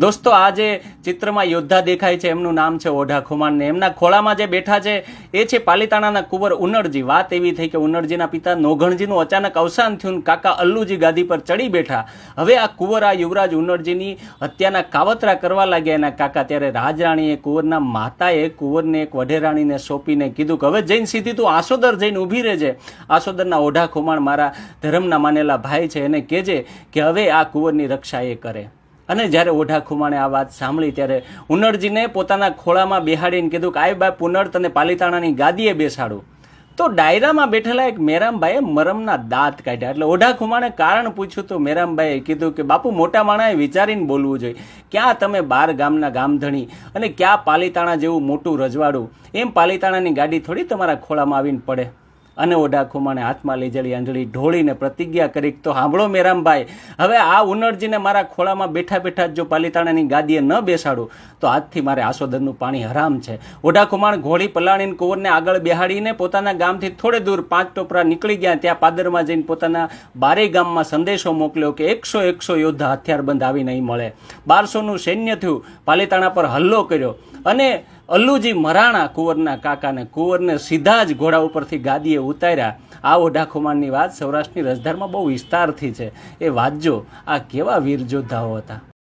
દોસ્તો, આ જે ચિત્રમાં યોદ્ધા દેખાય છે, એમનું નામ છે ઓઢા ખુમાણ ને એમના ખોળામાં જે બેઠા છે, એ છે પાલિતાણાના કુંવર ઉનડજી વાત એવી થઈ કે ઉનડજીના પિતા નોઘણજીનું અચાનક અવસાન થયું કાકા અલ્લુજી ગાદી પર ચડી બેઠા. હવે આ કુંવર, આ યુવરાજ ઉનડજીની હત્યાના કાવતરા કરવા લાગ્યા એના કાકા. ત્યારે રાજરાણીએ કુંવરના માતાએ કુંવરને એક વઢેરાણીને સોંપીને કીધું કે, હવે જઈને સીધી તું આસોદર જઈને ઊભી રહેજે. આસોદરના ઓઢા ખુમાણ મારા ધર્મના માનેલા ભાઈ છે, એને કહેજે કે હવે આ કુંવરની રક્ષા એ કરે. અને જ્યારે ઓઢા ખુમાણે આ વાત સાંભળી, ત્યારે ઉનડજીને પોતાના ખોળામાં બેહાડીને કીધું કે, આય બા પુનર તને પાલિતાણાની ગાદીએ બેસાડું. તો ડાયરામાં બેઠેલા એક મેરામભાઈએ મરમના દાંત કાઢ્યા. એટલે ઓઢા ખુમાણે કારણ પૂછ્યું તો મેરામભાઈએ કીધું કે, બાપુ, મોટા માણાએ વિચારીને બોલવું જોઈએ. ક્યાં તમે બાર ગામના ગામધણી અને ક્યાં પાલિતાણા જેવું મોટું રજવાડું? એમ પાલિતાણાની ગાડી થોડી તમારા ખોળામાં આવીને પડે. અને ઓઢા ખુમાણે હાથમાં લીધેલી આંજળી ઢોળીને પ્રતિજ્ઞા કરી તો સાંભળો મેરામભાઈ, હવે આ ઉનડજીને મારા ખોળામાં બેઠા બેઠા જો પાલિતાણાની ગાદીએ ન બેસાડું, તો આજથી મારે આસોદરનું પાણી હરામ છે. ઓઢા ખુમાણ ઘોડી પલાણીને કુંવરને આગળ બેહાડીને પોતાના ગામથી થોડે દૂર પાંચ ટોપરા નીકળી ગયા, ત્યાં પાદરમાં જઈને પોતાના બારે ગામમાં સંદેશો મોકલ્યો કે એકસો એકસો યોદ્ધા હથિયારબંધ આવી નહીં મળે. બારસોનું સૈન્ય થયું, પાલિતાણા પર હલ્લો કર્યો અને અલ્લુજી મરાણા કુંવરના કાકાને કુંવરને સીધા જ ઘોડા ઉપરથી ગાદીએ ઉતાર્યા. આ ઓઢા ખુમાણની વાત સૌરાષ્ટ્રની રજધારમાં બહુ વિસ્તારથી છે. એ વાંચજો આ કેવા વીર યોદ્ધાઓ હતા.